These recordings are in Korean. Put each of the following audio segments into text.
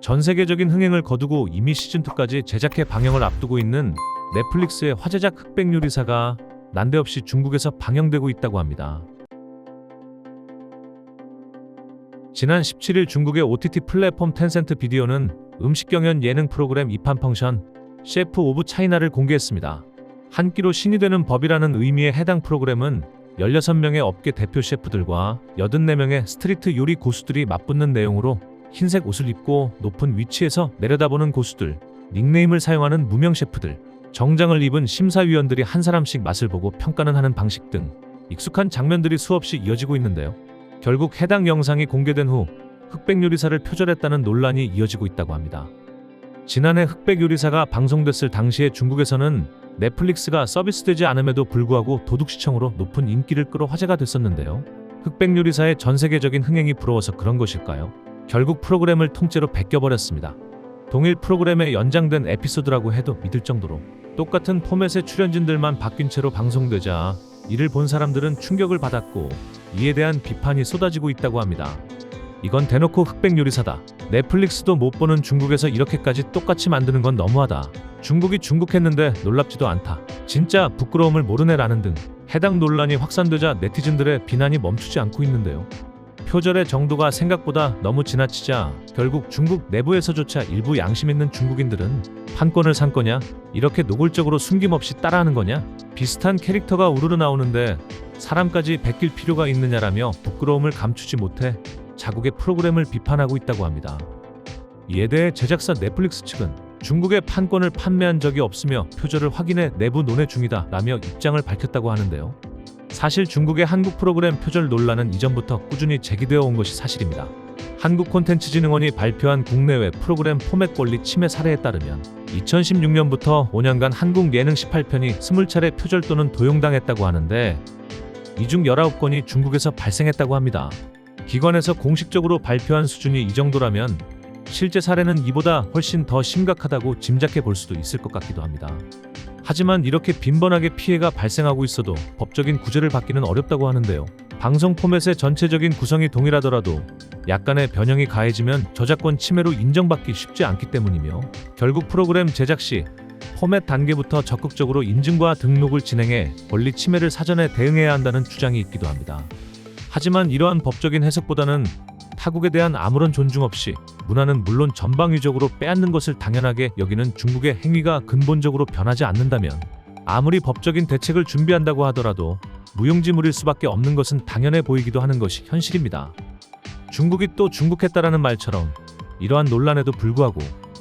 전 세계적인 흥행을 거두고 이미 시즌2까지 제작해 방영을 앞두고 있는 넷플릭스의 화제작 흑백 요리사가 난데없이 중국에서 방영되고 있다고 합니다. 지난 17일 중국의 OTT 플랫폼 텐센트 비디오는 음식 경연 예능 프로그램 이판 펑션 셰프 오브 차이나를 공개했습니다. 한 끼로 신이 되는 법이라는 의미의 해당 프로그램은 16명의 업계 대표 셰프들과 84명의 스트리트 요리 고수들이 맞붙는 내용으로 흰색 옷을 입고 높은 위치에서 내려다보는 고수들, 닉네임을 사용하는 무명 셰프들, 정장을 입은 심사위원들이 한 사람씩 맛을 보고 평가는 하는 방식 등 익숙한 장면들이 수없이 이어지고 있는데요. 결국 해당 영상이 공개된 후 흑백 요리사를 표절했다는 논란이 이어지고 있다고 합니다. 지난해 흑백 요리사가 방송됐을 당시에 중국에서는 넷플릭스가 서비스되지 않음에도 불구하고 도둑 시청으로 높은 인기를 끌어 화제가 됐었는데요. 흑백 요리사의 전 세계적인 흥행이 부러워서 그런 것일까요? 결국 프로그램을 통째로 베껴버렸습니다. 동일 프로그램의 연장된 에피소드라고 해도 믿을 정도로 똑같은 포맷의 출연진들만 바뀐 채로 방송되자 이를 본 사람들은 충격을 받았고 이에 대한 비판이 쏟아지고 있다고 합니다. 이건 대놓고 흑백 요리사다. 넷플릭스도 못 보는 중국에서 이렇게까지 똑같이 만드는 건 너무하다. 중국이 중국했는데 놀랍지도 않다. 진짜 부끄러움을 모르네라는 등 해당 논란이 확산되자 네티즌들의 비난이 멈추지 않고 있는데요. 표절의 정도가 생각보다 너무 지나치자 결국 중국 내부에서조차 일부 양심 있는 중국인들은 판권을 산 거냐? 이렇게 노골적으로 숨김없이 따라하는 거냐? 비슷한 캐릭터가 우르르 나오는데 사람까지 베낄 필요가 있느냐라며 부끄러움을 감추지 못해 자국의 프로그램을 비판하고 있다고 합니다. 이에 대해 제작사 넷플릭스 측은 중국에 판권을 판매한 적이 없으며 표절을 확인해 내부 논의 중이다 라며 입장을 밝혔다고 하는데요. 사실 중국의 한국 프로그램 표절 논란은 이전부터 꾸준히 제기되어 온 것이 사실입니다. 한국콘텐츠진흥원이 발표한 국내외 프로그램 포맷 권리 침해 사례에 따르면 2016년부터 5년간 한국 예능 18편이 20차례 표절 또는 도용당했다고 하는데 이 중 19건이 중국에서 발생했다고 합니다. 기관에서 공식적으로 발표한 수준이 이 정도라면 실제 사례는 이보다 훨씬 더 심각하다고 짐작해 볼 수도 있을 것 같기도 합니다. 하지만 이렇게 빈번하게 피해가 발생하고 있어도 법적인 구제를 받기는 어렵다고 하는데요. 방송 포맷의 전체적인 구성이 동일하더라도 약간의 변형이 가해지면 저작권 침해로 인정받기 쉽지 않기 때문이며 결국 프로그램 제작 시 포맷 단계부터 적극적으로 인증과 등록을 진행해 권리 침해를 사전에 대응해야 한다는 주장이 있기도 합니다. 하지만 이러한 법적인 해석보다는 타국에 대한 아무런 존중 없이 문화는 물론 전방위적으로 빼앗는 것을 당연하게 여기는 중국의 행위가 근본적으로 변하지 않는다면 아무리 법적인 대책을 준비한다고 하더라도 무용지물일 수밖에 없는 것은 당연해 보이기도 하는 것이 현실입니다. 중국이 또 중국했다라는 말처럼 이러한 논란에도 불구하고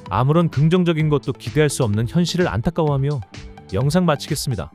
아무런 긍정적인 것도 기대할 수 없는 현실을 안타까워하며 영상 마치겠습니다.